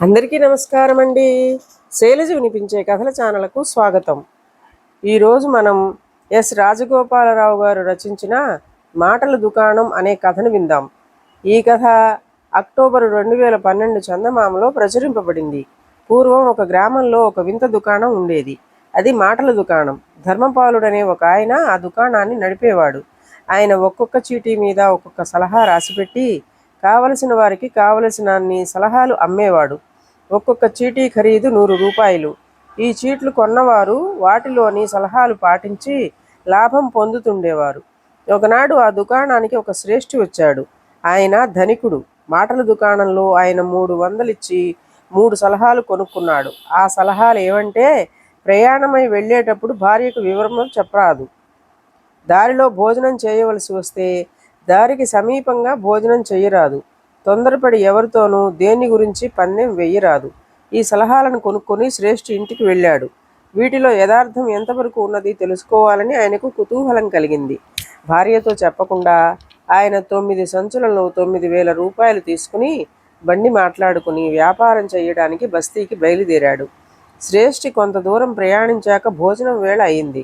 అందరికీ నమస్కారం అండి శైలజ వినిపించే కథల ఛానల్కు స్వాగతం. ఈరోజు మనం ఎస్ రాజగోపాలరావు గారు రచించిన మాటల దుకాణం అనే కథను విందాం. ఈ కథ అక్టోబర్ రెండు వేల పన్నెండు చందమామలో ప్రచురింపబడింది. పూర్వం ఒక గ్రామంలో ఒక వింత దుకాణం ఉండేది. అది మాటల దుకాణం. ధర్మపాలుడనే ఒక ఆయన ఆ దుకాణాన్ని నడిపేవాడు. ఆయన ఒక్కొక్క చీటీ మీద ఒక్కొక్క సలహా రాసిపెట్టి కావలసిన వారికి కావలసిన అన్ని సలహాలు అమ్మేవాడు. ఒక్కొక్క చీటీ ఖరీదు నూరు రూపాయలు. ఈ చీట్లు కొన్నవారు వాటిలోని సలహాలు పాటించి లాభం పొందుతుండేవారు. ఒకనాడు ఆ దుకాణానికి ఒక శ్రేష్ఠి వచ్చాడు. ఆయన ధనికుడు. మాటల దుకాణంలో ఆయన మూడు వందలిచ్చి మూడు సలహాలు కొనుక్కున్నాడు. ఆ సలహాలు ఏమంటే ప్రయాణమై వెళ్ళేటప్పుడు భార్యకు వివరములు చెప్పరాదు. దారిలో భోజనం చేయవలసి వస్తే దారికి సమీపంగా భోజనం చేయరాదు తొందరపడి ఎవరితోనూ దేని గురించి పందెం వెయ్యరాదు. ఈ సలహాలను కొనుక్కొని శ్రేష్ఠి ఇంటికి వెళ్ళాడు. వీటిలో యథార్థం ఎంతవరకు ఉన్నది తెలుసుకోవాలని ఆయనకు కుతూహలం కలిగింది. భార్యతో చెప్పకుండా ఆయన తొమ్మిది సంచులలో తొమ్మిది వేల రూపాయలు తీసుకుని బండి మాట్లాడుకుని వ్యాపారం చేయడానికి బస్తీకి బయలుదేరాడు. శ్రేష్ఠి కొంత దూరం ప్రయాణించాక భోజనం వేళ అయింది.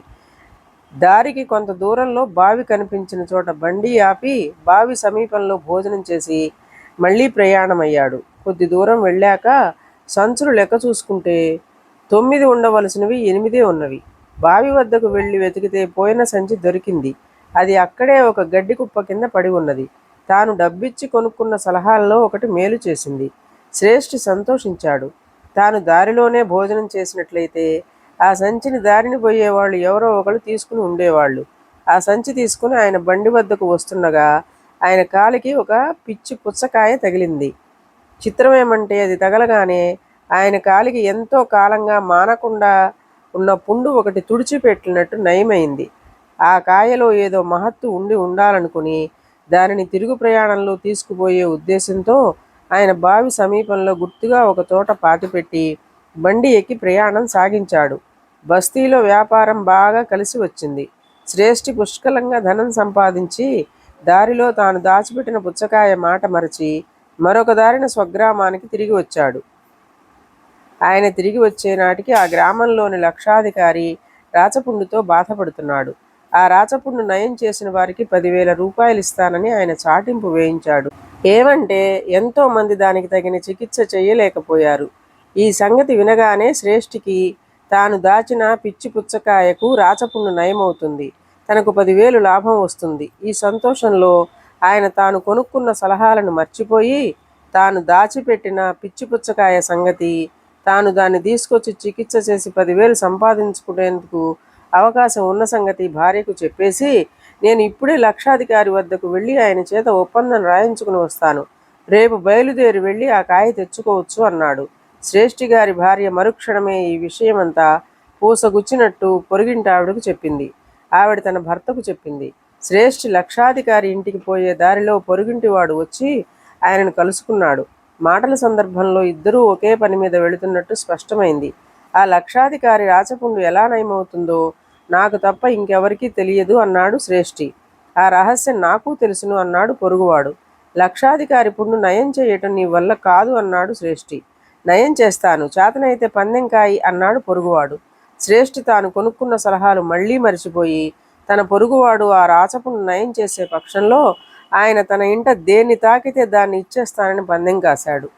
దారికి కొంత దూరంలో బావి కనిపించిన చోట బండి ఆపి బావి సమీపంలో భోజనం చేసి మళ్ళీ ప్రయాణమయ్యాడు. కొద్ది దూరం వెళ్ళాక సంచులు లెక్క చూసుకుంటే తొమ్మిది ఉండవలసినవి ఎనిమిదే ఉన్నవి. బావి వద్దకు వెళ్ళి వెతికితే పోయిన సంచి దొరికింది. అది అక్కడే ఒక గడ్డి కుప్ప కింద పడి ఉన్నది. తాను డబ్బిచ్చి కొనుక్కున్న సలహాల్లో ఒకటి మేలు చేసింది. శ్రేష్ఠి సంతోషించాడు. తాను దారిలోనే భోజనం చేసినట్లయితే ఆ సంచిని దారిని పోయేవాళ్ళు ఎవరో ఒకరు తీసుకుని ఉండేవాళ్ళు. ఆ సంచి తీసుకుని ఆయన బండి వద్దకు వస్తుండగా ఆయన కాలికి ఒక పిచ్చి పుచ్చకాయ తగిలింది. చిత్రం ఏమంటే అది తగలగానే ఆయన కాలికి ఎంతో కాలంగా మానకుండా ఉన్న పుండు ఒకటి తుడిచిపెట్టినట్టు నయమైంది. ఆ కాయలో ఏదో మహత్తు ఉండి ఉండాలనుకుని దానిని తిరుగు ప్రయాణంలో తీసుకుపోయే ఉద్దేశంతో ఆయన బావి సమీపంలో గుర్తుగా ఒక తోట పాతిపెట్టి బండి ఎక్కి ప్రయాణం సాగించాడు. బస్తీలో వ్యాపారం బాగా కలిసి వచ్చింది. శ్రేష్ఠి పుష్కలంగా ధనం సంపాదించి దారిలో తాను దాచిపెట్టిన పుచ్చకాయ మాట మరచి మరొక దారిన స్వగ్రామానికి తిరిగి వచ్చాడు. ఆయన తిరిగి వచ్చే నాటికి ఆ గ్రామంలోని లక్షాధికారి రాచపుండుతో బాధపడుతున్నాడు. ఆ రాచపుండు నయం చేసిన వారికి పదివేల రూపాయలు ఇస్తానని ఆయన చాటింపు వేయించాడు. ఏమంటే ఎంతో మంది దానికి తగిన చికిత్స చేయలేకపోయారు. ఈ సంగతి వినగానే శ్రేష్ఠికి తాను దాచిన పిచ్చి పుచ్చకాయకు రాచపుండు నయమవుతుంది. తనకు పదివేలు లాభం వస్తుంది. ఈ సంతోషంలో ఆయన తాను కొనుక్కున్న సలహాలను మర్చిపోయి తాను దాచిపెట్టిన పిచ్చి పుచ్చకాయ సంగతి తాను దాన్ని తీసుకొచ్చి చికిత్స చేసి పదివేలు సంపాదించుకునేందుకు అవకాశం ఉన్న సంగతి భార్యకు చెప్పేసి నేను ఇప్పుడే లక్షాధికారి వద్దకు వెళ్ళి ఆయన చేత ఒప్పందం రాయించుకుని వస్తాను. రేపు బయలుదేరి వెళ్ళి ఆ కాయ తెచ్చుకోవచ్చు అన్నాడు. శ్రేష్ఠి గారి భార్య మరుక్షణమే ఈ విషయమంతా పూసగుచ్చినట్టు పొరుగింటావిడకు చెప్పింది. ఆవిడ తన భర్తకు చెప్పింది. శ్రేష్ఠి లక్షాధికారి ఇంటికి పోయే దారిలో పొరుగింటివాడు వచ్చి ఆయనను కలుసుకున్నాడు. మాటల సందర్భంలో ఇద్దరూ ఒకే పని మీద వెళుతున్నట్టు స్పష్టమైంది. ఆ లక్షాధికారి రాచపుండు ఎలా నయమవుతుందో నాకు తప్ప ఇంకెవరికీ తెలియదు అన్నాడు శ్రేష్ఠి. ఆ రహస్యం నాకు తెలుసును అన్నాడు పొరుగువాడు. లక్షాధికారి పుండు నయం చేయటం నీ వల్ల కాదు అన్నాడు శ్రేష్ఠి. నయం చేస్తాను. చేతనైతే పందెంకాయి అన్నాడు పొరుగువాడు. శ్రేష్ఠి తాను కొనుక్కున్న సలహాలు మళ్ళీ మరిచిపోయి తన పొరుగువాడు ఆ రాచపును నయం చేసే పక్షంలో ఆయన తన ఇంట దేన్ని తాకితే దాన్ని ఇచ్చేస్తానని పందెం కాశాడు.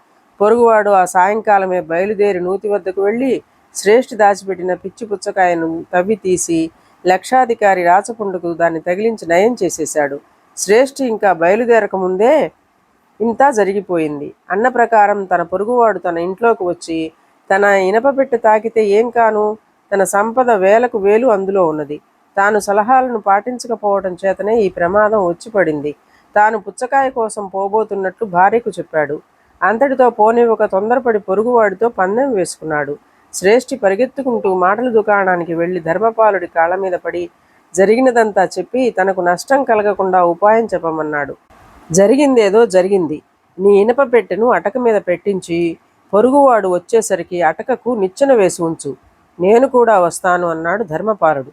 పొరుగువాడు ఆ సాయంకాలమే బయలుదేరి నూతి వద్దకు వెళ్ళి శ్రేష్ఠి దాచిపెట్టిన పిచ్చి పుచ్చకాయను తవ్వి తీసి లక్షాధికారి రాచపుండుకు దాన్ని తగిలించి నయం చేసేశాడు. శ్రేష్ఠి ఇంకా బయలుదేరక ముందే ఇంత జరిగిపోయింది. అన్న ప్రకారం తన పొరుగువాడు తన ఇంట్లోకి వచ్చి తన ఇనప తాకితే ఏం కాను? తన సంపద వేలకు వేలు అందులో ఉన్నది. తాను సలహాలను పాటించకపోవడం చేతనే ఈ ప్రమాదం వచ్చి పడింది. తాను పుచ్చకాయ కోసం పోబోతున్నట్లు భార్యకు చెప్పాడు. అంతటితో పోనివ్వక తొందరపడి పొరుగువాడితో పందెం వేసుకున్నాడు. శ్రేష్ఠి పరిగెత్తుకుంటూ మాటల దుకాణానికి వెళ్ళి ధర్మపాలుడి కాళ్ళ మీద పడి జరిగినదంతా చెప్పి తనకు నష్టం కలగకుండా ఉపాయం చెప్పమన్నాడు. జరిగిందేదో జరిగింది. నీ ఇనప పెట్టెను అటక మీద పెట్టించి పొరుగువాడు వచ్చేసరికి అటకకు నిచ్చెన వేసి ఉంచు. నేను కూడా వస్తాను అన్నాడు ధర్మపాలుడు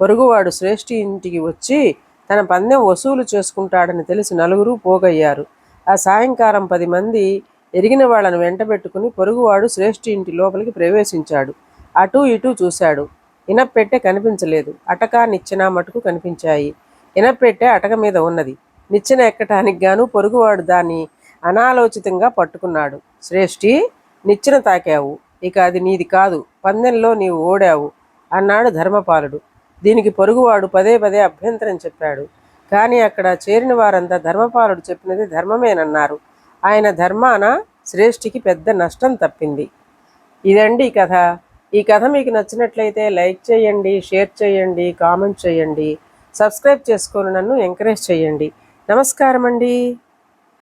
పొరుగువాడు శ్రేష్ఠి ఇంటికి వచ్చి తన పందెం వసూలు చేసుకుంటాడని తెలిసి నలుగురు పోగయ్యారు. ఆ సాయంకాలం పది మంది ఎరిగిన వాళ్ళను వెంటబెట్టుకుని పొరుగువాడు శ్రేష్ఠి ఇంటి లోపలికి ప్రవేశించాడు. అటూ ఇటూ చూశాడు. ఇనప్పెట్టె కనిపించలేదు. అటక నిచ్చెన మటుకు కనిపించాయి. ఇనప్పెట్టె అటక మీద ఉన్నది. నిచ్చెన ఎక్కటానికి గాను పొరుగువాడు దాన్ని అనాలోచితంగా పట్టుకున్నాడు. శ్రేష్ఠి నిచ్చెన తాకావు. ఇక అది నీది కాదు. పందెంలో నీవు ఓడావు అన్నాడు ధర్మపాలుడు. దీనికి పొరుగువాడు పదే పదే అభ్యంతరం చెప్పాడు. కానీ అక్కడ చేరిన వారంతా ధర్మపాలుడు చెప్పినది ధర్మమేనన్నారు. ఆయన ధర్మాన శ్రేష్ఠికి పెద్ద నష్టం తప్పింది. ఇదండి ఈ కథ. ఈ కథ మీకు నచ్చినట్లయితే లైక్ చేయండి షేర్ చేయండి కామెంట్ చేయండి. సబ్స్క్రైబ్ చేసుకొని నన్ను ఎంకరేజ్ చేయండి. నమస్కారం అండి